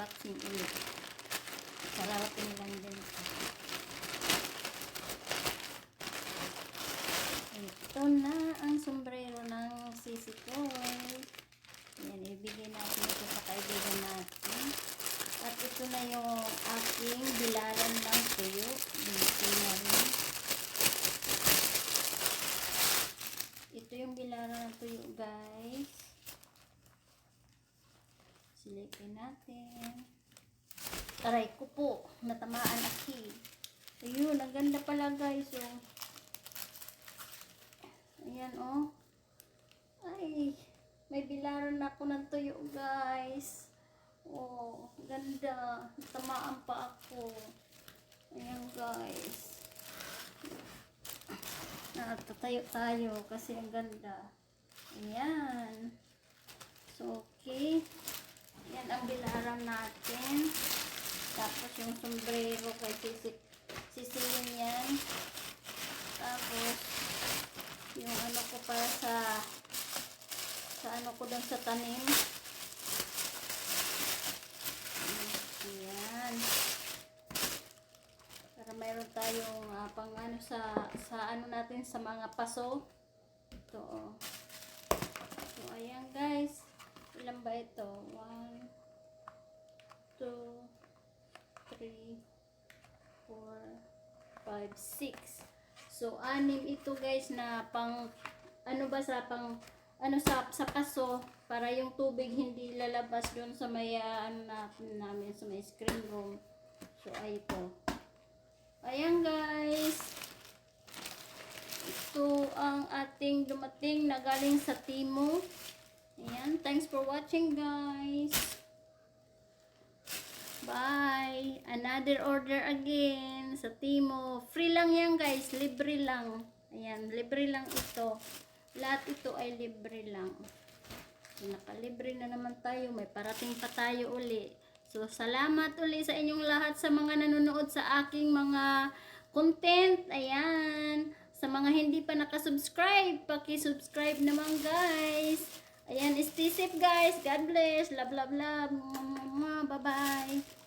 unboxing ulit. Sarapin lang din ito. Ito na ang sombrero ng sisi ko. Yan, ibigay natin ito sa kaibigan natin. At ito na yung aking bilaran ng tuyo. Binigay na. Ito yung bilaran ng tuyo, guys. Silipin natin. Aray ko po, natamaan aki. Ayun, ang ganda pala guys, oh. Ayan, oh. Ay, may bilaran ako ng tuyo, guys. Oh, ganda. Tamaan pa ako. Ayan, guys. Natatayo tayo kasi ang ganda. Ayan. So, okay. Yan ang bilaran natin. Tapos yung sombrero kay sisi, sisilin yan. Tapos, yung ano ko para sa sa ano ko doon sa tanim. Ayan. Para mayroon tayong ah, pang ano sa sa ano natin sa mga paso. Ito oh. So ayan guys. Ilan ba ito? 1 2 3 4 5 6 So, anim ito guys na pang, ano ba sa pang, ano sa, sa paso, para yung tubig hindi lalabas doon sa may, ah, ano na, namin, sa may screen room. So, ay ito. Ayan guys. Ito ang ating dumating na galing sa Timo. Ayan. Thanks for watching guys. Another order again sa Timo. Free lang yan guys. Libre lang. Ayan. Libre lang ito. Lahat ito ay libre lang. So, nakalibre na naman tayo. May parating pa tayo uli. So, salamat uli sa inyong lahat sa mga nanonood sa aking mga content. Ayan. Sa mga hindi pa nakasubscribe, paki-subscribe naman guys. Ayan, stay safe guys. God bless. Love, love, love. Bye-bye.